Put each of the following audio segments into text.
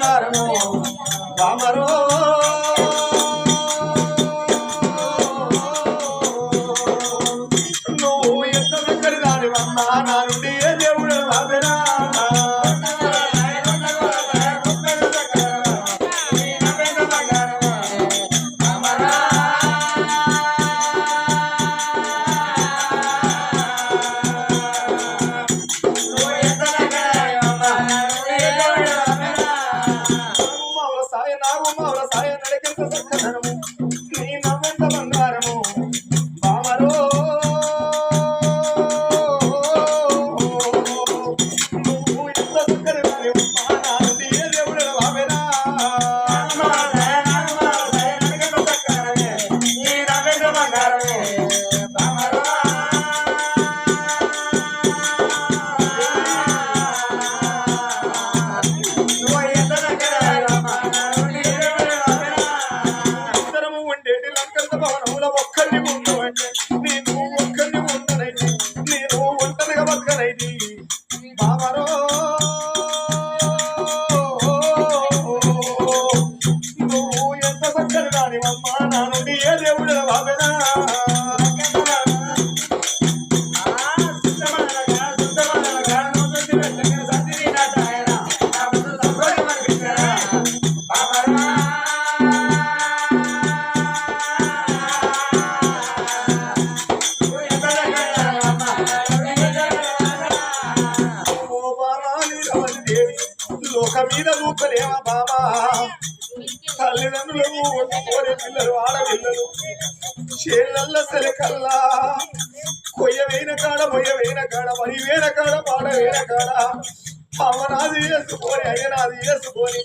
బంగారము బామరో చక్కని అమ్మ నా నుండి ఏ దేవుడు అవనాది వేసుకొని అయ్యనాది వేసుకొని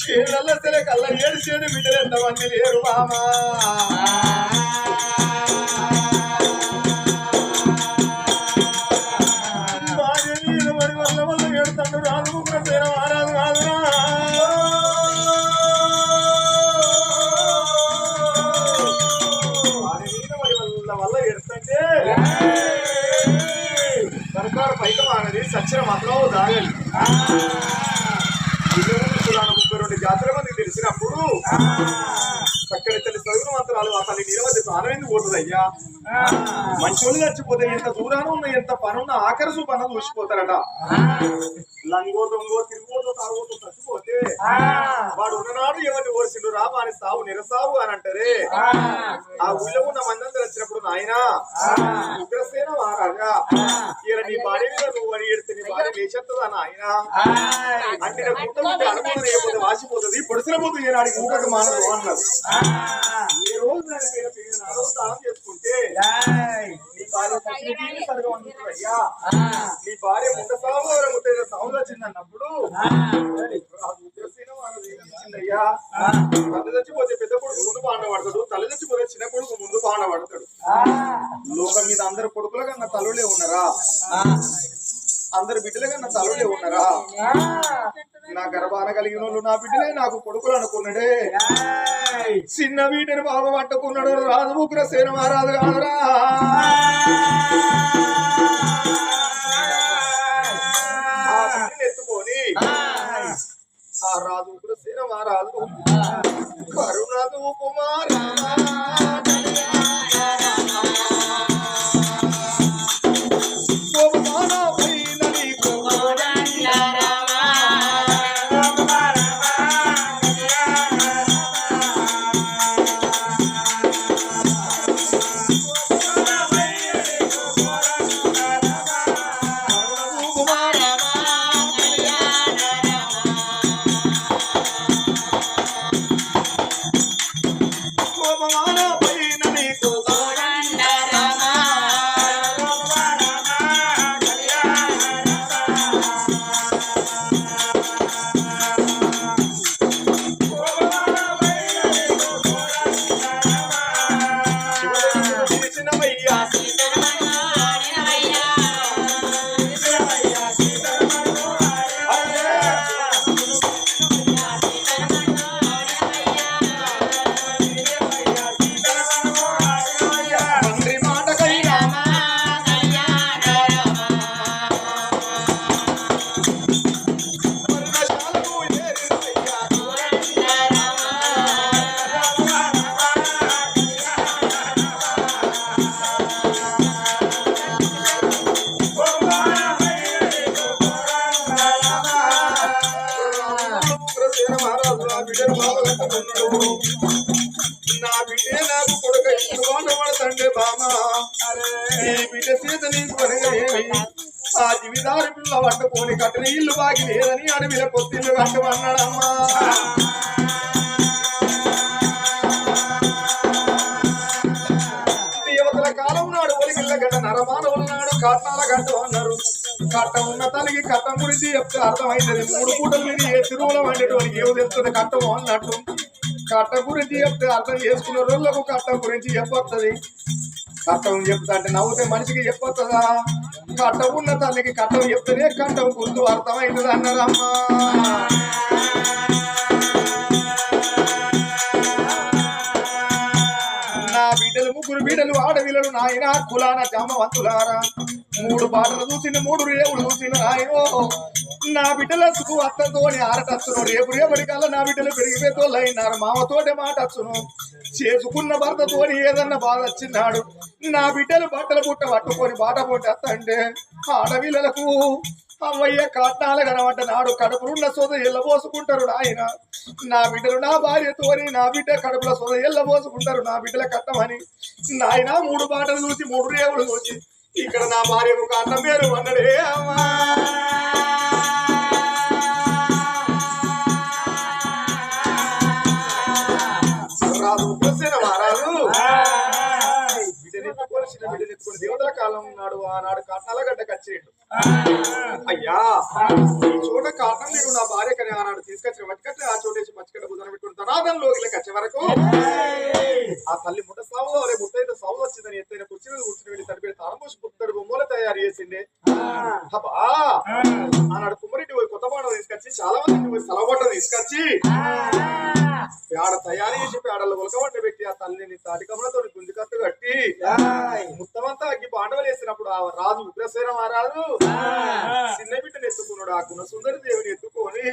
చేళ్ళల్ల సెలకల్లా ఏడు చేడు బిడ్డలు ఎంతమంది లేరు మామా. సచ్చిన మాత్రం దాగలి ముప్పై రెండు జాతర మందికి తెలిసినప్పుడు చక్కని తల్లి ఆ తల్లి నిలవద్దు ప్రాణమైంది పోతుంది అయ్యా. మంచోళ్ళు చచ్చిపోతే ఎంత దూరాన ఉన్న ఎంత పనున్న ఆఖరి చూపన్న చూసిపోతారట. లంగో దొంగో తిరుగుతో తాగుతూ చచ్చిపోతే వాడు ఉన్ననాడు ఎవరిని ఓర్చిండు రామా అని సావు నిరసావు అని అంటారే. ఆ ఊళ్ళో ఉన్న మందంతా వచ్చినప్పుడు నాయన ఉగ్రసేన మహారాజా ఇలా నీ భార్య మీద నువ్వు అని ఎడితే నీ భార్య లేచెత్తదా నాయన? అంటే నా గుట్ట ఉంటే అనుకున్నది లేకపోతే వాసిపోతుంది. పొడిసిన పోతు ఏనాడికి ఊటకు మానదు అన్నారు రోజు దాని మీద పేరు నా రోజు దానం చేసుకుంటే నీ భార్య అయ్యా నీ ముంద వచ్చిందన్నప్పుడు తల్లి చచ్చిపోతే పెద్ద కొడుకు ముందు పాండబడతాడు తల్లి చచ్చిపోతే చిన్న కొడుకు ముందు పాండబడతాడు లోకం మీద అందరు కొడుకుల కన్నా తల్లులే ఉన్నారా? అందరు బిడ్డల కన్నా తల్లులే ఉన్నారా నా గర్భాన కలిగిన వాళ్ళు నా బిడ్డలే నాకు కొడుకులు అనుకున్నాడే. చిన్న వీటిని బాబు పట్టుకున్నాడు రాజు ముగ్గుర సేన మహారాజు కాదురా. ఎత్తుకొని ఆ రాజు సేన మహారాజు కరుణదు కుమార నా బిడ్డే నాకు కొడుక ఇటువంటి పడతండే బామ ఈ బిడ్డ సీత నీకు వనగేమి ఆ జీవితారి పిల్ల పట్టుకొని కట్టిన ఇల్లు బాగి లేదని అడవిల కొత్తిల్లు కట్టమన్నాడమ్మా. కట్నాల గంట అన్నారు. కట్ట ఉన్న తనకి కట్టం గురించి చెప్తే అర్థమైంది. మూడు పూటలు మీద ఏ తిరుమల వండేటోనికి ఏమి తెలుస్తుంది కట్టము అన్నట్టు. కట్ట గురించి చెప్తే అర్థం చేసుకున్న రోజులకు కట్టం గురించి చెప్పొస్తుంది కట్టం చెప్తా అంటే నవ్వుతే మనిషికి చెప్పొస్తుందా కట్టం ఉన్న తల్లికి కట్టం చెప్తేనే కట్టం గుర్తు అర్థమైంది అన్నారమ్మా నా బిడ్డలు ముగ్గురు బిడ్డలు ఆడవిలలు నాయన కులాన జామవంతులారా? మూడు పాటలు చూసిన మూడు రేవులు చూసిన నాయనో నా బిడ్డల సుఖు అత్తతోని ఆరటచ్చును రేపు రేపటి కల్లా నా బిడ్డలు పెరిగిపోతోళ్ళు అయినారు. మామతోటే మాటచ్చును. చేసుకున్న భర్తతోని ఏదన్నా బాధ వచ్చినాడు. నా బిడ్డలు బట్టలు పుట్ట పట్టుకొని బాట పొట్టేస్తంటే ఆడపిల్లలకు అమ్మయ్య కాట్నాలు కనబడ్డ నాడు కడుపులున్న సోద ఎల్లబోసుకుంటారు నాయన. నా బిడ్డలు నా భార్యతోని నా బిడ్డ కడుపుల సోద ఎల్లబోసుకుంటారు నా బిడ్డల కట్టమని నాయన మూడు బాటలు చూసి మూడు రేవులు చూసి ఇక్కడ నా భార్యకు కన్న పేరు అన్నడే. అమ్మా! రాదు ప్రశ్న మారాదు బిడ్డనెత్తుకొని దేవతల కాలం నాడు ఆనాడు కాట్నాలగడ్డ కచ్చేయండు. అయ్యా ఈ చోట కారణం నేను నా భార్య కని ఆనాడు తీసుకొచ్చిన వట్టుకట్టే ఆ చోటేసి పచ్చికట్ట బుధన పెట్టుకుని తనాదం లోకిలోకి వచ్చే వరకు. ఆ తల్లి ముట్ట సావులో అరే ముట్టయితే సావు వచ్చిందని ఎత్తైన కుర్చీ మీద కూర్చుని వెళ్ళి తన తాళం పోసి పుత్తడు బొమ్మలు తయారు చేసిండే. అబ్బా ఆనాడు కుమ్మరెడ్డి పోయి కొత్త బాణం తీసుకొచ్చి చాలా మంది పోయి సలవట్ట తీసుకొచ్చి పేడ తయారు చేసి పేడలు ఉలకబట్ట పెట్టి ఆ తల్లిని తాటికమ్మలతో గుంజు కట్టు కట్టి మొత్తమంతా అగ్గి పాండవలు వేసినప్పుడు ఆ రాజు ఉగ్రసేన మహారాజు చిన్న బిడ్డను ఎత్తుకున్నాడు. ఆ గుణ సుందరి దేవిని ఎత్తుకొని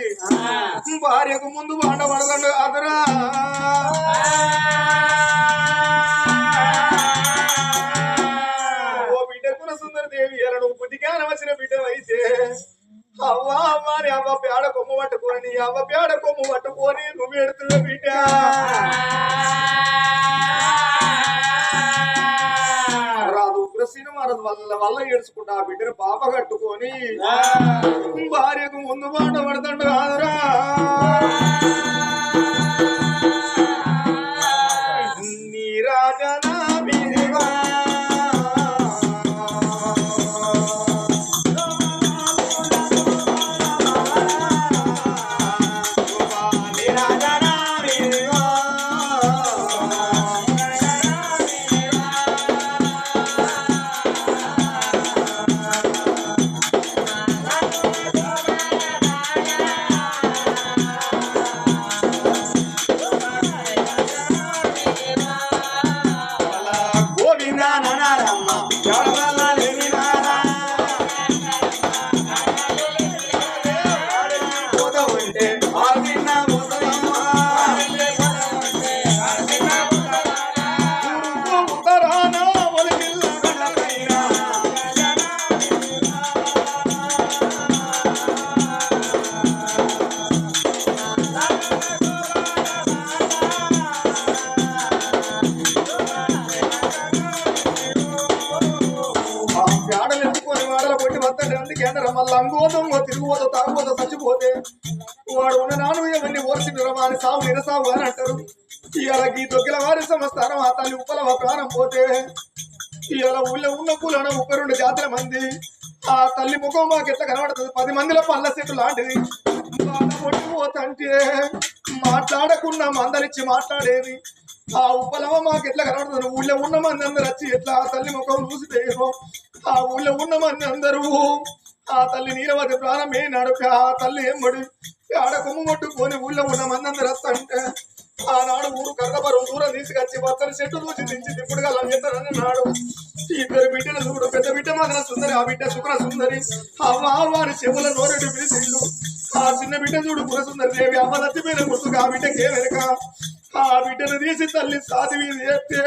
భార్యకు ముందు పాండవడదండు అదరా. ఓ బిడ్డ గుణ సుందరి దేవి ఎలా నువ్వు బుద్ధిగానం వచ్చిన బిడ్డ అయితే అవ్వా అవ్వ నీ అవ్వ పేడ కొమ్ము పట్టుకొని నీ అవ్వ పేడ కొమ్ము పట్టుకొని నువ్వు ఎడుతున్న బిడ్డ రాదు ఉగ్రసీన మహారాజు వల్ల వల్ల ఏడ్చుకుంటా ఆ బిడ్డను పాప కట్టుకొని భార్యకు ముందు మాట పడతాడు కాదురా నీ రాజనా వస్తాడు అందుకే అన్నారు మళ్ళీ చచ్చిపోతే వాడు ఉన్న నాను ఎవరిని ఓర్చి నిరమాని సావు నిరసావు అని అంటారు. ఇవాళ ఈ దొగ్గిల వారి సంస్థానం ఆ తల్లి ఉప్పల ప్రాణం పోతే ఇవాళ ఊళ్ళో ఉన్న కూలన ఒక రెండు జాతర మంది ఆ తల్లి ముఖం మాకు ఎట్లా కనబడుతుంది? పది మందిలో పళ్ళ సెట్టు లాంటిది. బాధ కొట్టిపోతంటే మాట్లాడకుండా మందలిచ్చి మాట్లాడేది. ఆ ఉప్పలమ్మ మాకు ఎట్లా కనబడుతుంది? ఊళ్ళో ఉన్న మంది అందరు వచ్చి ఎట్లా ఆ తల్లి ముఖం చూసి ఆ ఊళ్ళో ఉన్న మంది అందరూ ఆ తల్లి నీలవతి ప్రాణమే ఏ నడుక ఆ తల్లి ఏమ్మడి ఆడ కొమ్ము ఊళ్ళో ఉన్న మంది అందరు వస్తంటే ఆనాడు ఊరు కర్రబరం దూరం తీసుకొచ్చి పచ్చని చెట్టు చూసి దించి దిప్పుడుగా లంగెత్తానని నాడు ఇద్దరు బిడ్డలు చూడు పెద్ద బిడ్డ మాత్రం సుందరి ఆ బిడ్డ శుక్ర సుందరి. అవ్వ వారి చెవుల నోరెడ్డి పిలిచిండు ఆ చిన్న బిడ్డ చూడు కుర సుందరి దేవి అమ్మ మీద గుర్తుగా ఆ బిడ్డకే వెనుక. ఆ బిడ్డను తీసి తల్లి సాతి మీద చేస్తే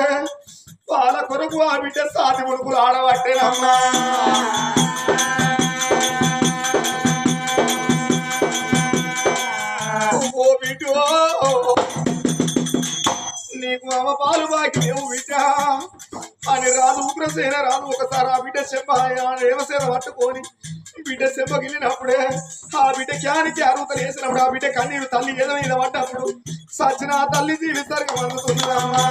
వాళ్ళ కొరకు ఆ బిడ్డ సాతి ముడుకులు ఆడబట్టేనమ్మా నీకు అమ్మ పాలు బాకి లేవు బిడ్డ. అని రాదు ఉగ్రసేన రాదు ఒకసారి ఆ బిడ్డ చెంప దేవసేన పట్టుకొని బిడ్డ చెప్పగిలినప్పుడే ఆ బిడ్డ క్యానికి అరువుతలు వేసినప్పుడు ఆ బిడ్డ కన్నీరు తల్లి ఏదో మీద పడ్డప్పుడు సచిన ఆ తల్లి జీవితానికి వందుతుందమ్మా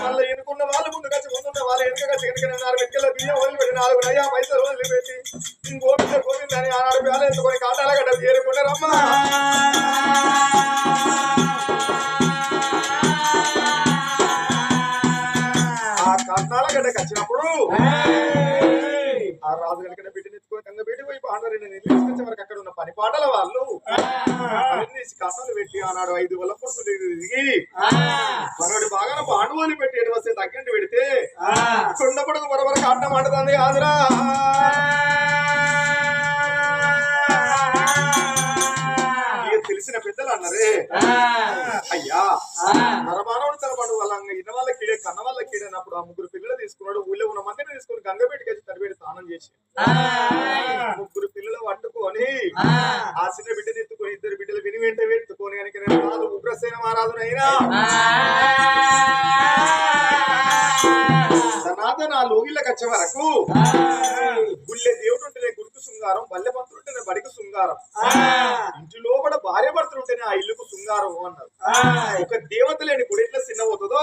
మళ్ళీ ఎన్నుకున్న వాళ్ళు ముందు వచ్చి ముందున్న వాళ్ళు వెనుక వెనుక నాలుగు వెనుకల బియ్యం వదిలిపెట్టి నాలుగు నయ్యా పైసలు వదిలిపెట్టి గోవింద గోవింద అని ఆనాడు వేల ఎత్తుకొని కాటాల గడ్డ చేరుకున్నారమ్మా ఆ కాటాల గడ్డకి వచ్చినప్పుడు ఆ రాజు గడ్డ బిడ్డని ఎత్తుకొని కంగ పెట్టి పోయి నిలిపించే వరకు అక్కడ ఉన్న పని పాటల వాళ్ళు కథలు పెట్టి ఆనాడు ఐదు వల్ల పొడుపు దిగి మనోడి బాగా పాండవులు పెట్టి ఎటు వస్తే తగ్గంటి పెడితే కుండపడుకు బరబర కాటం ఆడుతుంది ఆదురా తెలిసిన పెద్దలు అన్నారే అయ్యా నరమానవుడు తన పండు వాళ్ళ ఇన్న వాళ్ళ కీడే కన్న వాళ్ళ కీడైనప్పుడు ఆ ముగ్గురు పిల్లలు తీసుకున్నాడు ఊళ్ళో ఉన్న మందిని తీసుకుని గంగపెట్టి వచ్చి తడిపెట్టి స్నానం చేసి. ముగ్గురు పిల్లలు పట్టుకొని ఆ. చిన్న బిడ్డని ఎత్తుకొని ఇద్దరు బిడ్డలు విని వెంట ఎత్తుకొని కనుక నేను రాదు ఉగ్రసేన మహారాజునైనా సనాతన లోగిళ్ళకి వచ్చే వరకు గుళ్ళె దేవుడు ఉంటేనే గుడికి శృంగారం బల్లె పంతులు ఉంటేనే బడికి శృంగారం. ఇంటి లోపల భార్య భర్తలు ఉంటేనే ఆ ఇల్లుకు శృంగారం అన్నారు. ఒక దేవత లేని గుడి ఎట్లా చిన్న అవుతుందో?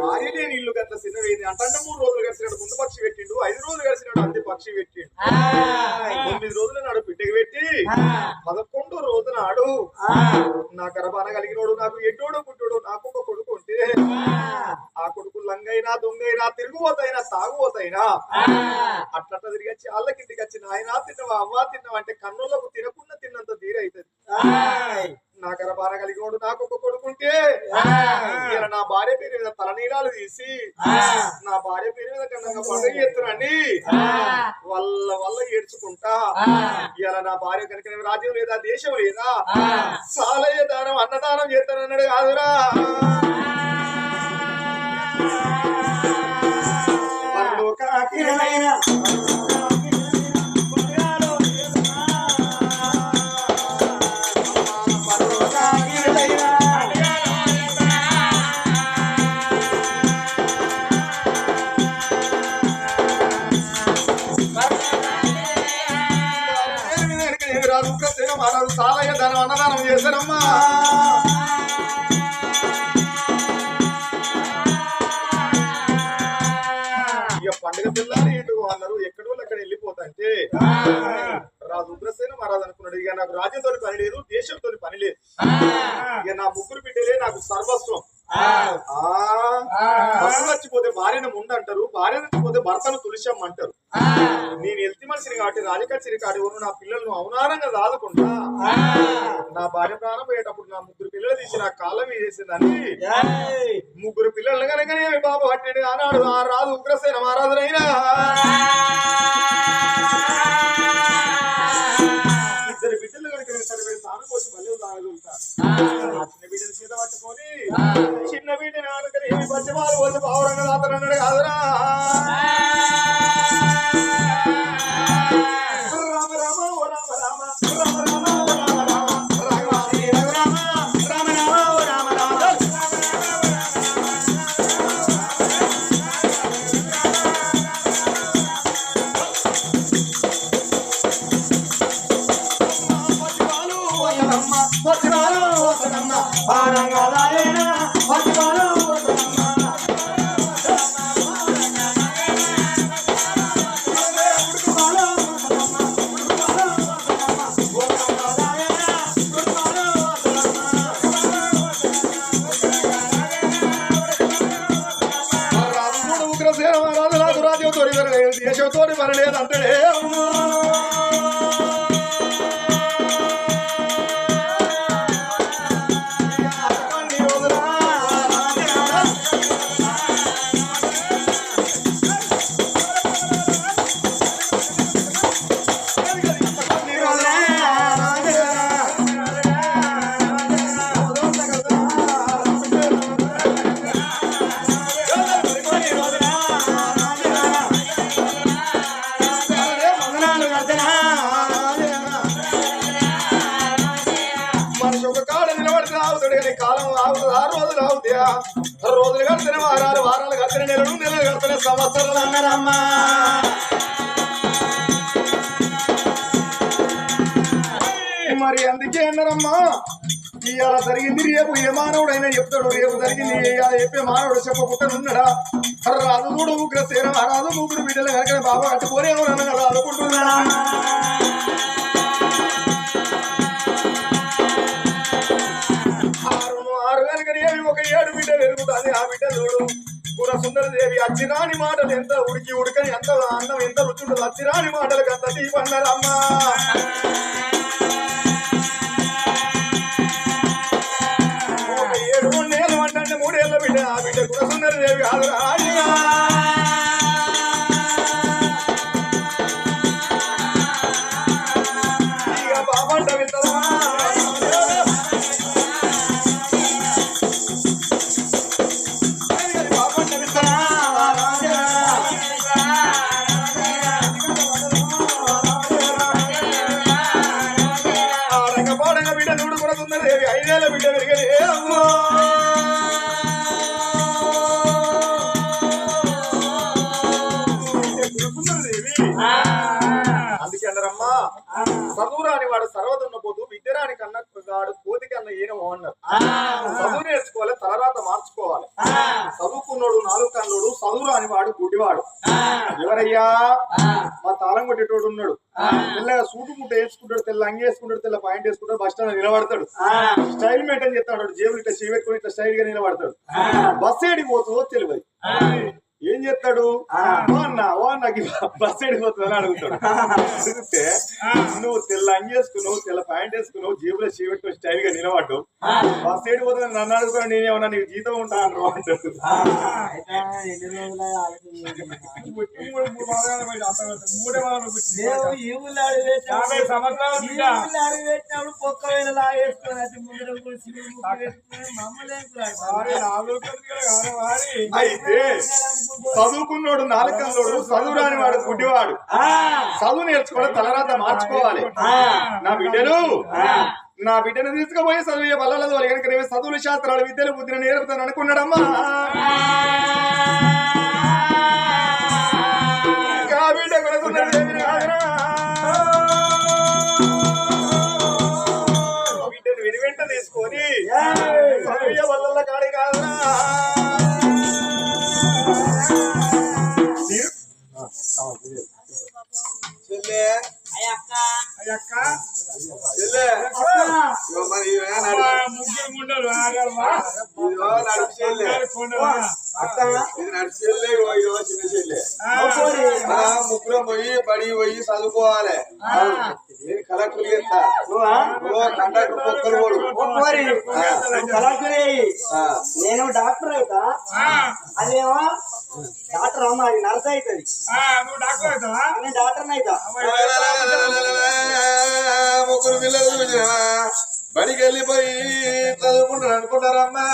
భార్య లేని ఇల్లు గట్ల చిన్నవేది అంటే మూడు రోజులు కలిసినాడు ముందు పక్షి పెట్టిండు ఐదు రోజులు కలిసినాడు అంతే పక్షి పెట్టిండు. తొమ్మిది రోజుల నాడు పిట్టకి పెట్టి పదకొండు రోజు నాడు నా గర్భాన కలిగినోడు నాకు ఎడ్డోడు పుట్టోడు నాకు ఒక కొడుకు ఉంటే ఆ. కొడుకు లంగైనా దొంగైనా తిరుగుబోతైనా సాగుబోతైనా అట్లా తిరిగి వచ్చి వాళ్ళకింటికి వచ్చి నాయన తిన్నవా? అవ్వ తిన్నవా? అంటే కన్నులకు తినకుండా తిన్నంత తీరైతుంది నా గర్భాన కలిగినోడు నాకు ఒక కొడుకుంటే ఈయన నా భార్య పేరు మీద తలనీలాలు తీసి నా భార్య పేరు మీద కన్నా పండుగ ఎత్తునండి వాళ్ళ వల్ల ఏడ్చుకుంటా. ఇలా నా భార్య కనుక రాజ్యం లేదా దేశం లేదా? సాలయ్య దానం అన్నదానం చేస్తానన్నాడు కాదురా. అన్నదానం చేశారమ్మా. ఇక పండుగ పిల్లలు ఏంటో అన్నారు. ఎక్కడో అక్కడ వెళ్ళిపోతాంటే రాజు ఉగ్రసేన మహారాజు అనుకున్నాడు. ఇక నాకు రాజ్యంతో పని లేదు దేశంతో పని లేదు. ఇక నా ముగ్గురు బిడ్డలే నాకు సర్వస్వం. భర్త చచ్చిపోతే భార్యను ముందంటారు భార్య చచ్చిపోతే భర్తను తులిశం అంటారు నేను ఎల్తి మనిషిని కాబట్టి రాజకచ్చిరి కాడి ఎవరు నా పిల్లలను అవనారంగా దాదకుండా నా భార్య ప్రాణం పోయేటప్పుడు నా ముగ్గురు పిల్లలు తీసి నా కాళ్ళ మీద వేసిందని. ముగ్గురు పిల్లలు కనుకనే బాబు పట్టిండు ఆనాడు ఆ రాజు ఉగ్రసేన మహారాజునైనా. వసనమ్మ పచ్చివాలు వసనమ్మ మీరు రేపు ఏ మానవుడైనా చెప్తాడు? రేపు జరిగింది ఇవాళ చెప్పే మానవుడు చెప్పకుండా ఉన్నాడా? అరే రాదు కూడా ముగ్గురు సేరం రాదు ముగ్గురు బిడ్డలు కనుక బాబా కట్టుకోలేము అన్న కదా ఆరు ఒక ఏడు బిడ్డ పెరుగుతుంది. ఆ బిడ్డ చూడు. కూర సుందరదేవి అచ్చిరాని మాటలు ఎంత ఉడికి ఉడకని ఎంత అన్నం ఎంత రుచి ఉండదు అచ్చిరాని మాటలకు అంత తీపన్నారమ్మా చదువుకున్నోడు నాలుగు కన్నోడు చదువురాని వాడు గుడ్డివాడు. ఎవరయ్యా? మా తాళం కొట్టేటోడు ఉన్నాడు. తెల్లగా సూటు ముట్ట వేసుకుంటాడు తెల్ల అంగి వేసుకుంటాడు తెల్ల పాయింట్ వేసుకుంటాడు బస్ స్టాండ్ నిలబడతాడు. స్టైల్ మెయింటైన్ చేస్తాడు. జేబులు ఇట్లా చేపెట్టుకుని ఇట్లా స్టైల్గా నిలబడతాడు బస్ ఏడికి పోతుందో తెలియదు. ఏం చేస్తాడు ఓ అన్న ఓ అన్నకి బస్ ఎడిపోతుంది అని అడుగుతాడు అడిగితే నువ్వు తెల్ల అంగి వేసుకున్నావు తెల్ల ప్యాంట్ వేసుకున్నావు జేబులో చేపెట్టుకుని స్టైల్గా నిలబడ్డావు. బస్ ఎడిపోతుంది నన్ను అడుగుతాడు నేనేమన్నా నీకు జీతం అంటాడు. సంవత్సరాల కాదు వారి. అయితే చదువుకున్నోడు నాలుకన్నోడు చదువు రాని వాడు గుడ్డివాడు. చదువు నేర్చుకోవడం తలరాత మార్చుకోవాలి. నా బిడ్డలు నా బిడ్డను తీసుకుపోయి చదివే బల్లలో కనుక రేపు చదువుల శాస్త్రాలు విద్యలు బుద్ధిని నేర్పుతాను అనుకున్నాడమ్మా. బిడ్డ. బిడ్డను విని వెంట తీసుకొని చదివే బల్లల కాడి కాదురా ముగ్గురు గుండెలు ఆగమ్మా. ఇదిగో నడుపు చెల్లె అందరి గుండెలు. ఇది నడుపు చెల్లె ఇగో ఇదిగో చిన్న చెల్లె ఆ, మన ముగ్గురం పోయి బడి పోయి చదువుకోవాలి నేను కలెక్టర్ చేస్తా నువ్వు కండక్టర్ కుక్కలు పోడు ఆ. నేను డాక్టర్ అవుతా ఆ, అదేమో డాక్టర్ అమ్మ అది నర్స్ అవుతుంది ఆ, నువ్వు డాక్టర్ అవుతావా? నేను డాక్టర్ అవుతా ముగ్గురు బడికెళ్ళిపోయి చదువుకుంటారు అనుకుంటారమ్మా.